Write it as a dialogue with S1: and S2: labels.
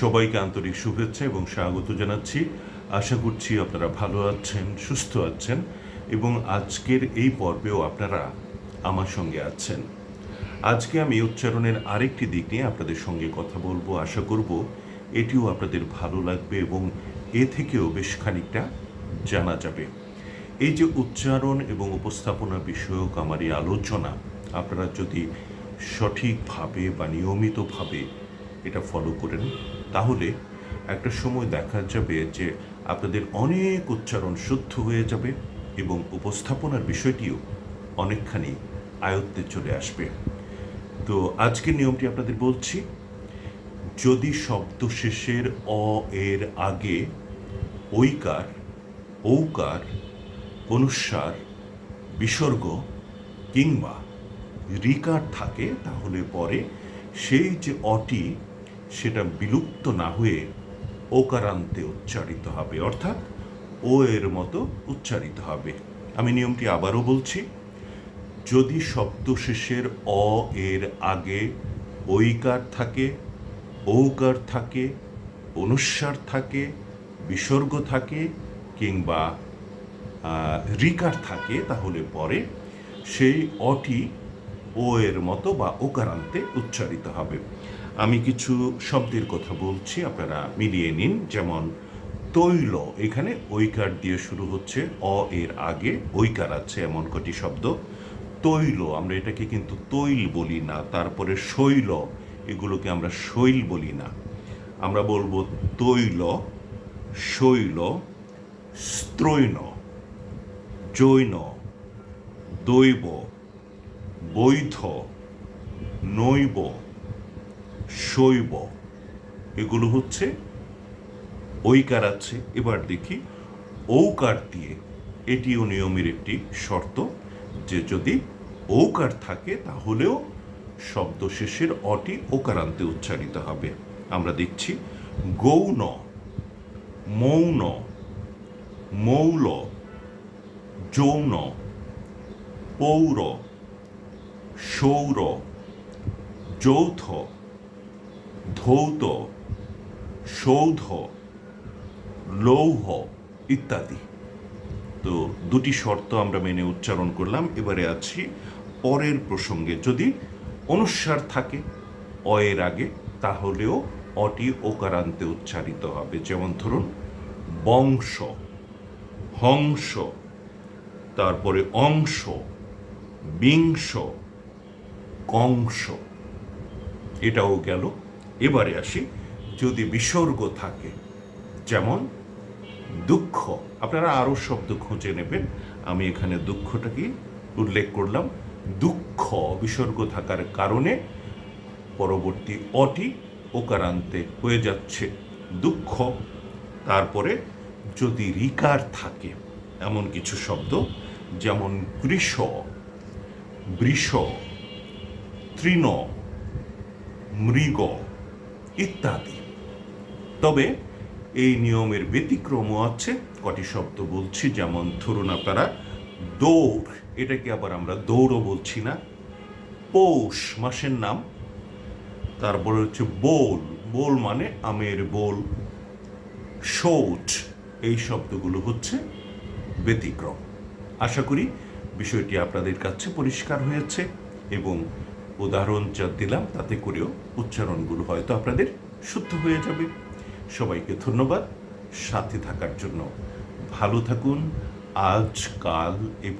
S1: সবাইকে আন্তরিক শুভেচ্ছা এবং স্বাগত জানাচ্ছি। আশা করছি আপনারা ভালো আছেন, সুস্থ আছেন এবং আজকের এই পর্বেও আপনারা আমার সঙ্গে আছেন। আজকে আমি উচ্চারণের আরেকটি দিক নিয়ে আপনাদের সঙ্গে কথা বলব, আশা করব এটিও আপনাদের ভালো লাগবে এবং এ থেকেও বেশ খানিকটা জানা যাবে। এই যে উচ্চারণ এবং উপস্থাপনা বিষয়ক আমার এই আলোচনা, আপনারা যদি সঠিকভাবে বা নিয়মিতভাবে এটা ফলো করেন তাহলে একটা সময় দেখা যাবে যে আপনাদের অনেক উচ্চারণ শুদ্ধ হয়ে যাবে এবং উপস্থাপনার বিষয়টিও অনেকখানি আয়ত্তে চলে আসবে। তো আজকের নিয়মটি আপনাদের বলছি, যদি শব্দ শেষের অ এর আগে ঐকার, ঔকার অনুস্বার বিসর্গ কিংবা রিকার থাকে, তাহলে পরে সেই যে অটি সেটা বিলুপ্ত না হয়ে ওকারান্তে উচ্চারিত হবে, অর্থাৎ ও এর মতো উচ্চারিত হবে। আমি নিয়মটি আবারও বলছি, যদি শব্দ শেষের অ এর আগে ঐকার থাকে, ঔকার থাকে অনুস্বার থাকে, বিসর্গ থাকে কিংবা রিকার থাকে, তাহলে পরে সেই অটি ও এর মতো বা ওকারান্তে উচ্চারিত হবে। আমি কিছু শব্দের কথা বলছি, আপনারা মিলিয়ে নিন। যেমন, তৈল, এখানে ঐকার দিয়ে শুরু হচ্ছে, অ এর আগে, ঐকার আছে এমন কটি শব্দ। তৈল, আমরা এটাকে কিন্তু তৈল বলি না, তারপরে শৈল, এগুলোকে আমরা শৈল বলি না। আমরা বলব তৈল, শৈল স্ত্রৈন জৈন, দৈব, বৈধ, নৈব শৈব। এগুলো হচ্ছে ঐকার আছে। এবার দেখি, ঔকার দিয়ে এটিও নিয়মের একটি শর্ত যে যদি ঔকার থাকে তাহলেও শব্দ শেষের অটি ওকারান্তে উচ্চারিত হবে। আমরা দেখছি, গৌণ, মৌন, মৌল, যৌন, পৌর, সৌর, যৌথ ধৌত, সৌধ, লৌহ ইত্যাদি। তো দুটি শর্ত আমরা মেনে উচ্চারণ করলাম। এবারে আছি পরের প্রসঙ্গে। যদি অনুস্বার থাকে অ এর আগে, তাহলেও অটি ওকারান্তে উচ্চারিত হবে। যেমন ধরুন, বংশ, হংস, তারপরে অংশ, বিংশ, কংস। এটাও গেল। এবারে আসি, যদি বিসর্গ থাকে, যেমন দুঃখ, আপনারা আরও শব্দ খুঁজে নেবেন। আমি এখানে দুঃখটাকে উল্লেখ করলাম। দুঃখ, বিসর্গ থাকার কারণে পরবর্তী অটি ওকারান্তে হয়ে যাচ্ছে দুঃখ। তারপরে যদি রিকার থাকে, এমন কিছু শব্দ, যেমন কৃষ, বৃষ, তৃণ, মৃগ ইত্যাদি। তবে এই নিয়মের ব্যতিক্রমও আছে। কটি শব্দ বলছি, যেমন ধরুন আপনারা দৌড়, এটাকে আবার আমরা দৌড়ও বলছি না। পৌষ মাসের নাম। তারপরে হচ্ছে বোল। বোল মানে আমের বোল। শৌচ, এই শব্দগুলো হচ্ছে ব্যতিক্রম। আশা করি বিষয়টি আপনাদের কাছে পরিষ্কার হয়েছে এবং উদাহরণ যা দিলাম, তাতে করেও উচ্চারণগুলো হয়তো আপনাদের শুদ্ধ হয়ে যাবে। সবাইকে ধন্যবাদ। সাথে থাকার জন্য ভালো থাকুন। আজকাল এবং